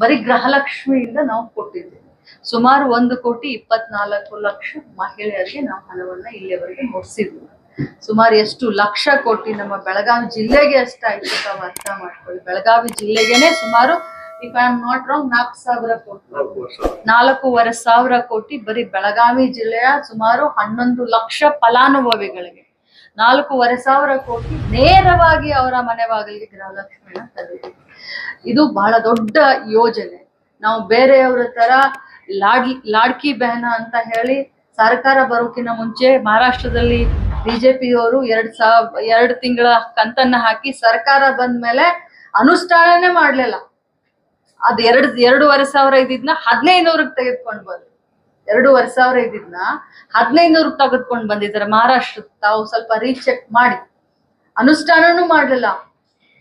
ಬರೀ ಗೃಹಲಕ್ಷ್ಮಿಯಿಂದ ನಾವು ಕೊಟ್ಟಿದ್ದೀವಿ. ಸುಮಾರು ಒಂದು ಕೋಟಿ ಇಪ್ಪತ್ನಾಲ್ಕು ಲಕ್ಷ ಮಹಿಳೆಯರಿಗೆ ನಾವು ಹಣವನ್ನ ಇಲ್ಲಿಯವರೆಗೆ ಮುಗಿಸಿದ್ವಿ ಸುಮಾರು ಎಷ್ಟು ಲಕ್ಷ ಕೋಟಿ ನಮ್ಮ ಬೆಳಗಾವಿ ಜಿಲ್ಲೆಗೆ ಎಷ್ಟಾಯ್ತು ತಾವು ಅರ್ಥ ಮಾಡ್ಕೊಳ್ಳಿ. ಬೆಳಗಾವಿ ಜಿಲ್ಲೆಗೆನೆ ಸುಮಾರು if I am not wrong ನಾಲ್ಕು ಸಾವಿರ ಕೋಟಿ. ನಾಲ್ಕೂವರೆ ಸಾವಿರ ಕೋಟಿ ಬರೀ ಬೆಳಗಾವಿ ಜಿಲ್ಲೆಯ ಸುಮಾರು ಹನ್ನೊಂದು ಲಕ್ಷ ಫಲಾನುಭವಿಗಳಿಗೆ. ನಾಲ್ಕೂವರೆ ಸಾವಿರ ಕೋಟಿ ನೇರವಾಗಿ ಅವರ ಮನೆ ಬಾಗಿಲಿಗೆ ಗೃಹಲಕ್ಷ್ಮಿಯನ್ನು ಇದು ಬಹಳ ದೊಡ್ಡ ಯೋಜನೆ. ನಾವು ಬೇರೆಯವರ ತರ ಲಾಡ್ ಲಾಡ್ಕಿ ಬೆಹನ ಅಂತ ಹೇಳಿ ಸರ್ಕಾರ ಬರೋಕಿನ ಮುಂಚೆ ಮಹಾರಾಷ್ಟ್ರದಲ್ಲಿ ಬಿಜೆಪಿಯವರು ಎರಡ್ ಸಾವಿರ ಎರಡು ತಿಂಗಳ ಕಂತನ್ನ ಹಾಕಿ ಸರ್ಕಾರ ಬಂದ್ಮೇಲೆ ಅನುಷ್ಠಾನನೇ ಮಾಡ್ಲಿಲ್ಲ. ಅದ್ ಎರಡ್, ಎರಡೂವರೆ ಸಾವಿರ ಇದ್ದಿದ್ನ ಹದಿನೈದುನೂರಕ್ಕೆ ತೆಗೆದುಕೊಂಡು ಬಂದ್ರು. ಎರಡೂವರೆ ಸಾವಿರ ಇದ್ದಿದ್ನ, ಹದಿನೈದುನೂರು ತೆಗೆದುಕೊಂಡು ಬಂದಿದ್ದಾರೆ ಮಹಾರಾಷ್ಟ್ರ ತಾವು ಸ್ವಲ್ಪ ರೀಚೆಕ್ ಮಾಡಿ. ಅನುಷ್ಠಾನನೂ ಮಾಡಲಿಲ್ಲ.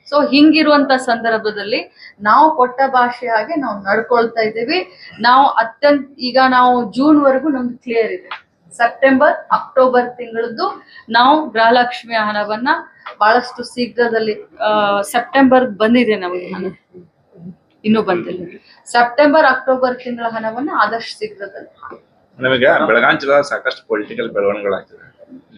ಸೊ ಹಿಂಗಿರುವಂತ ಸಂದರ್ಭದಲ್ಲಿ ನಾವು ಕೊಟ್ಟ ಭಾಷೆ ಹಾಗೆ ನಾವು ನಡ್ಕೊಳ್ತಾ ಇದ್ದೀವಿ. ನಾವು ಅತ್ಯಂತ, ಈಗ ನಾವು ಜೂನ್ ವರೆಗೂ ನಮ್ದು ಕ್ಲಿಯರ್ ಇದೆ. ಸೆಪ್ಟೆಂಬರ್ ಅಕ್ಟೋಬರ್ ತಿಂಗಳದ್ದು ನಾವು ಗೃಹಲಕ್ಷ್ಮಿ ಹಣವನ್ನ ಬಹಳಷ್ಟು ಶೀಘ್ರದಲ್ಲಿ ಸೆಪ್ಟೆಂಬರ್ ಬಂದಿದೆ ನಮಗೆ ಇನ್ನೂ ಬಂದಿಲ್ಲ. ಸೆಪ್ಟೆಂಬರ್ ಅಕ್ಟೋಬರ್ ತಿಂಗಳ ಹಣವನ್ನು ಆದಷ್ಟು ಶೀಘ್ರದಲ್ಲಿ ನಮಗೆ ಬೆಳಗಾಂ ಜಿಲ್ಲಾ ಸಾಕಷ್ಟು ಪೊಲಿಟಿಕಲ್ ಬೆಳವಣಿಗೆಗಳಾಗ್ತಿದೆ.